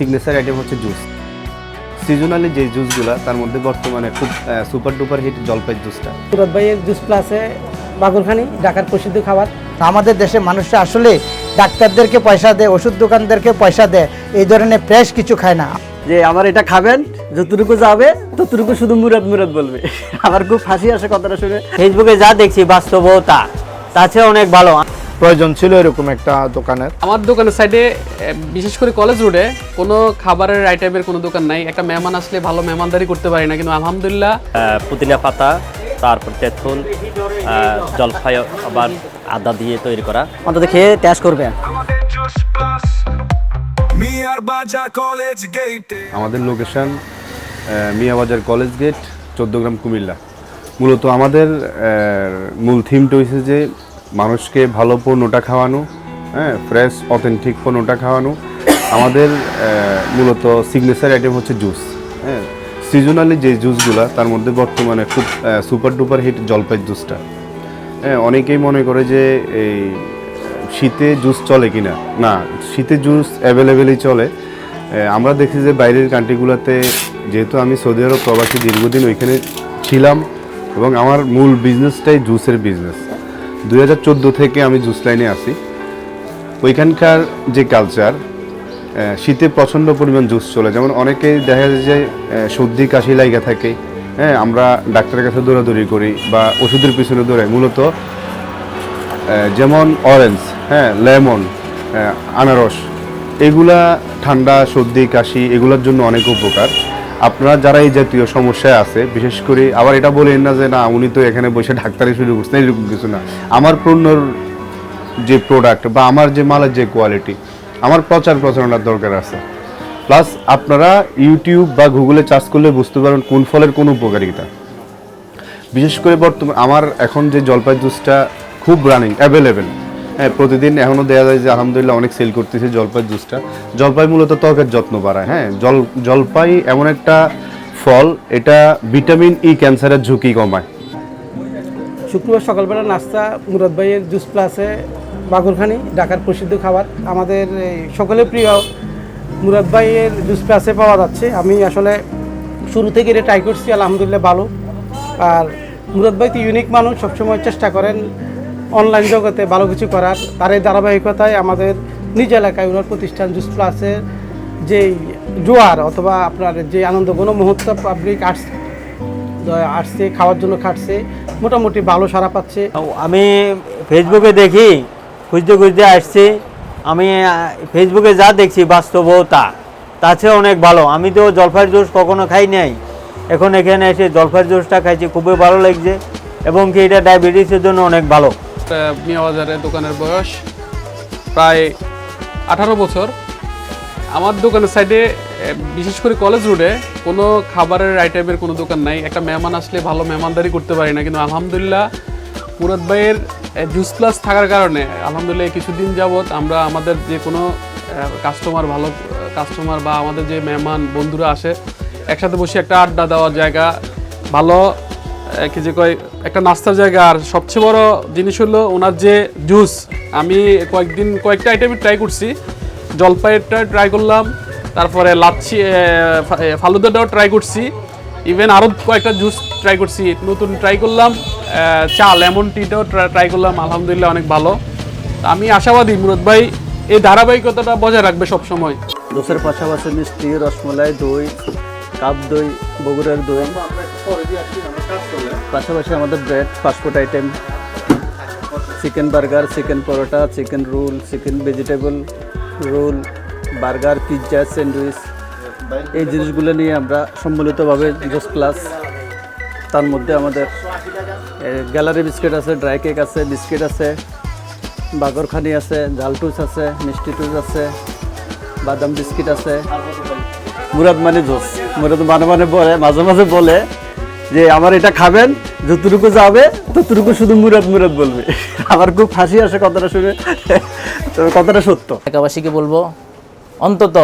Signature item হচ্ছে juice seasonally যে জুসগুলো তার মধ্যে বর্তমানে খুব সুপার ডুপার হিট জলপাই জুসটা সুরত ভাইয়ের জুস প্লাসে বাগুরখানি ঢাকার প্রসিদ্ধ খাবার। আমাদের দেশে মানুষরা আসলে ডাক্তারদেরকে পয়সা দেয় ওষুধ দোকানদেরকে পয়সা দেয় এই ধরনের ফ্রেশ কিছু খায় না। যে আমার এটা খাবেন যতটুকু যাবে ততটুকু শুধু মুরাদ মুরাদ বলবে। আমার খুব হাসি আসে কথাটা শুনে। ফেসবুকে যা দেখছি বাস্তবও তা তার চেয়ে অনেক ভালো। প্রয়োজন ছিল এরকম একটা দোকানের। আমার দোকানের সাইডে বিশেষ করে কলেজ রোডে কোনো খাবারের আইটেমের কোনো দোকান নাই। একটা মেহমান আসলে ভালো মেহমানদারি করতে পারি না কিন্তু আলহামদুলিল্লাহ পুদিনা পাতা তারপর তেঁতুল জলফাই আবার আদা দিয়ে তৈরি করা। অন্তত খেয়ে টেস্ট করবেন মিয়ার বাজার কলেজ গেটে আমাদের location Miabazar college gate Chauddagram Comilla. মূলত আমাদের মূল থিমটা হয়েছে যে মানুষকে ভালো পণ্যটা খাওয়ানো হ্যাঁ ফ্রেশ অথেন্টিক পণ্যটা খাওয়ানো। আমাদের মূলত সিগনেচার আইটেম হচ্ছে জুস হ্যাঁ। সিজনালি যে জুসগুলো তার মধ্যে বর্তমানে খুব সুপার ডুপার হিট জলপাই জুসটা হ্যাঁ অনেকেই মনে করে যে এই শীতে জুস চলে কিনা। না, শীতে জুস অ্যাভেলেবেলই চলে। আমরা দেখি যে বাইরের কান্ট্রিগুলোতে যেহেতু আমি সৌদি আরব প্রবাসী দীর্ঘদিন ওইখানে ছিলাম, এবং আমার মূল বিজনেসটাই জুসের বিজনেস দুই হাজার চোদ্দ থেকে আমি জুস লাইনে আসি ওইখানকার যে কালচার শীতে প্রচণ্ড পরিমাণ জুস চলে। যেমন অনেকেই দেখা যায় যে সর্দি, কাশি লাইগা থাকে। হ্যাঁ আমরা ডাক্তারের কাছে দৌড়াদৌড়ি করি বা ওষুধের পিছনে দৌড়াই। মূলত যেমন অরেঞ্জ হ্যাঁ লেমন আনারস, এগুলা ঠান্ডা, সর্দি, কাশি, এগুলোর জন্য অনেক উপকার। আপনারা যারা এই জাতীয় সমস্যায় আছে, বিশেষ করে আবার এটা বলেন না যে না, উনি তো এখানে বসে ডাক্তারি শুরু করছেন, এরকম কিছু না। আমার পণ্যর যে প্রোডাক্ট বা আমার যে মালের যে কোয়ালিটি আমার প্রচার প্রচারণার দরকার আছে। প্লাস আপনারা ইউটিউব বা গুগলে চার্জ করলে বুঝতে পারবেন কোন ফলের কোন উপকারিতা। বিশেষ করে বর্তমান, আমার এখন যে জলপাই জুসটা খুব রানিং অ্যাভেলেবেল হ্যাঁ প্রতিদিন এখনও দেওয়া যায় যে আলহামদুলিল্লাহ অনেক সেল করতেছে জলপাই জুসটা জলপাই মূলত ত্বকের যত্ন বাড়ায় হ্যাঁ। জল, জলপাই এমন একটা ফল, এটা ভিটামিন ই ক্যান্সারের ঝুঁকি কমায়। শুক্রবার সকালবেলা নাস্তা, মুরাদ ভাইয়ের জুস প্লাসে বাগুরখানি, ঢাকার প্রসিদ্ধ খাবার। আমাদের এই সকলের প্রিয় মুরাদ ভাইয়ের জুস প্লাসে পাওয়া যাচ্ছে। আমি আসলে শুরু থেকে এটা ট্রাই করছি, আলহামদুলিল্লাহ ভালো। আর মুরাদ ভাই তো ইউনিক মানুষ, সবসময় চেষ্টা করেন অনলাইন জগতে ভালো কিছু করার, তার এই ধারাবাহিকতায় আমাদের নিজ এলাকায় ওনার প্রতিষ্ঠান জুস প্লাসের যেই জোয়ার অথবা আপনার যে আনন্দ কোনো মুহূর্ত পাবলিক আর্টস আসছে খাওয়ার জন্য খাটছে, মোটামুটি ভালো সারা পাচ্ছে। আমি ফেসবুকে দেখি, খুঁজতে খুঁজতে আসছি, আমি ফেসবুকে যা দেখছি বাস্তবও তা চেয়ে অনেক ভালো। আমি তো জলফাইয়ের জুস কখনো খাই নাই, এখন এখানে এসে জলফাইয়ের জুসটা খাইছি, খুবই ভালো লাগছে, এবং কি এটা ডায়াবেটিসের জন্য অনেক ভালো। মিয়া বাজারে দোকানের বয়স প্রায় আঠারো বছর। আমার দোকানের সাইডে বিশেষ করে কলেজ রোডে কোনো খাবারের আইটেমের কোনো দোকান নাই। একটা মেহমান আসলে ভালো মেহমানদারি করতে পারি না। কিন্তু আলহামদুলিল্লাহ মুরাদ ভাইয়ের জুস প্লাস থাকার কারণে আলহামদুলিল্লাহ কিছুদিন যাবৎ আমরা আমাদের যে কোনো কাস্টমার ভালো কাস্টমার বা আমাদের যে মেহমান বন্ধুরা আসে, একসাথে বসে একটা আড্ডা দেওয়ার জায়গা, ভালো কি যে কয় একটা নাস্তার জায়গা। আর সবচেয়ে বড় জিনিস হলো ওনার যে জুস। আমি কয়েকদিন কয়েকটা আইটেমই ট্রাই করছি। জলপাইয়েরটা ট্রাই করলাম। তারপরে লাচ্ছি ফালুদাটাও ট্রাই করছি। ইভেন আরও কয়েকটা জুস ট্রাই করছি। নতুন ট্রাই করলাম। চা লেমন টিটাও ট্রাই করলাম। আলহামদুলিল্লাহ অনেক ভালো। আমি আশাবাদী মুরদ ভাই এই ধারাবাহিকতাটা বজায় রাখবে সবসময়। জুসের পাশাপাশি মিষ্টি রসমলাই দই কাপ দই বগুড়ার দই। পাশাপাশি আমাদের bread fast food item chicken burger chicken paratha chicken roll chicken vegetable roll burger pizza sandwich এই জিনিসগুলো নিয়ে আমরা সম্মিলিতভাবে জুস প্লাস তার মধ্যে আমাদের গ্যালারি বিস্কিট আছে ড্রাই কেক আছে, বিস্কিট আছে, বাগরখানি আছে ঝাল টুস আছে, মিষ্টি টুস আছে, বাদাম বিস্কিট আছে। মুরাদ মানে জোস। মুরাদ মানে মানে বলে, মাঝে মাঝে বলে যে আমার এটা খাবেন যতটুকু যাবে ততটুকু শুধু মুরাদ মুরাদ বলবে। আমার খুব হাসি আসে কথাটা শুনে। তবে কথাটা সত্য। এলাকাবাসীকে বলব অন্তত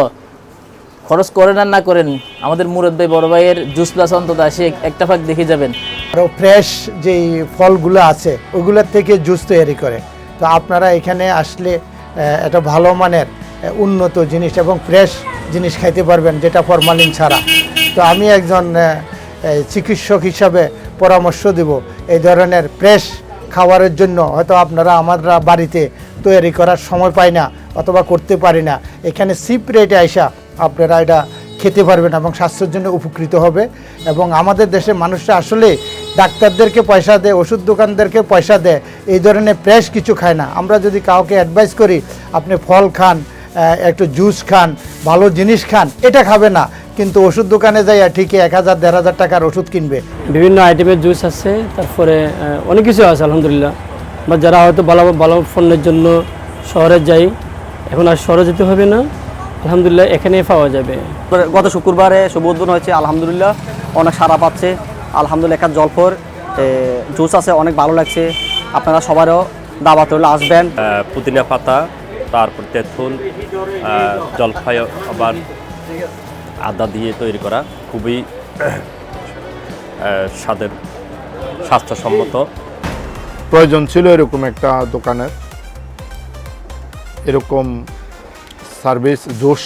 খরচ করেন আর না করেন আমাদের মুরাদ ভাই বড় ভাইয়ের জুস প্লাস অন্তত আসে একটা ফাঁক দেখে যাবেন। আরও ফ্রেশ যেই ফলগুলো আছে ওগুলোর থেকে জুস তৈরি করে। তো আপনারা এখানে আসলে একটা ভালো মানের উন্নত জিনিস এবং ফ্রেশ জিনিস খাইতে পারবেন যেটা ফরমালিন ছাড়া। তো আমি একজন চিকিৎসক হিসাবে পরামর্শ দেব। এই ধরনের ফ্রেশ খাবারের জন্য হয়তো আপনারা আমরা বাড়িতে তৈরি করার সময় পাই না অথবা করতে পারি না। এখানে সিপ রেটে আইসা আপনারা এটা খেতে পারবেন এবং স্বাস্থ্যের জন্য উপকৃত হবে এবং আমাদের দেশে মানুষরা আসলে ডাক্তারদেরকে পয়সা দেয়, ওষুধ দোকানদেরকে পয়সা দেয়, এই ধরনের ফ্রেশ কিছু খায় না। আমরা যদি কাউকে অ্যাডভাইস করি, আপনি ফল খান একটু জুস খান ভালো জিনিস খান এটা খাবে না। কিন্তু ওষুধ দোকানে যাইয়া ঠিকই এক হাজার দেড় হাজার টাকার ওষুধ কিনবে। বিভিন্ন আইটেমের জুস আছে তারপরে অনেক কিছু আছে আলহামদুলিল্লাহ। বা যারা হয়তো ভালো ভালো পণ্যের জন্য শহরে যাই এখন আর শহরে যেতে হবে না। আলহামদুলিল্লাহ এখানেই পাওয়া যাবে। গত শুক্রবারে শুভ উদ্বোধন হয়েছে আলহামদুলিল্লাহ অনেক সারা পাচ্ছে। আলহামদুলিল্লাহ একটা জলফর জুস আছে অনেক ভালো লাগছে। আপনারা সবারও দাবাত হলে আসবেন। পুদিনা পাতা তারপর তেঁতুল জলফাই আবার আদা দিয়ে তৈরি করা খুবই স্বাদের, স্বাস্থ্যসম্মত। প্রয়োজন ছিল এরকম একটা দোকানের। এরকম সার্ভিস জোশ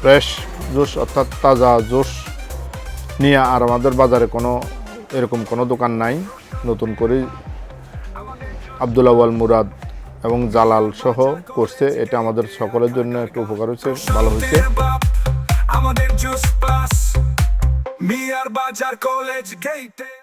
ফ্রেশ জোশ অর্থাৎ তাজা জোশ নিয়ে আর আমাদের বাজারে কোনো, এরকম কোনো দোকান নাই। নতুন করে আব্দুল আওয়াল মুরাদ এবং জালাল সহ করছে। এটা আমাদের সকলের জন্য একটু উপকার হয়েছে, ভালো হয়েছে। আমাদের বাজার কলেজ গেটে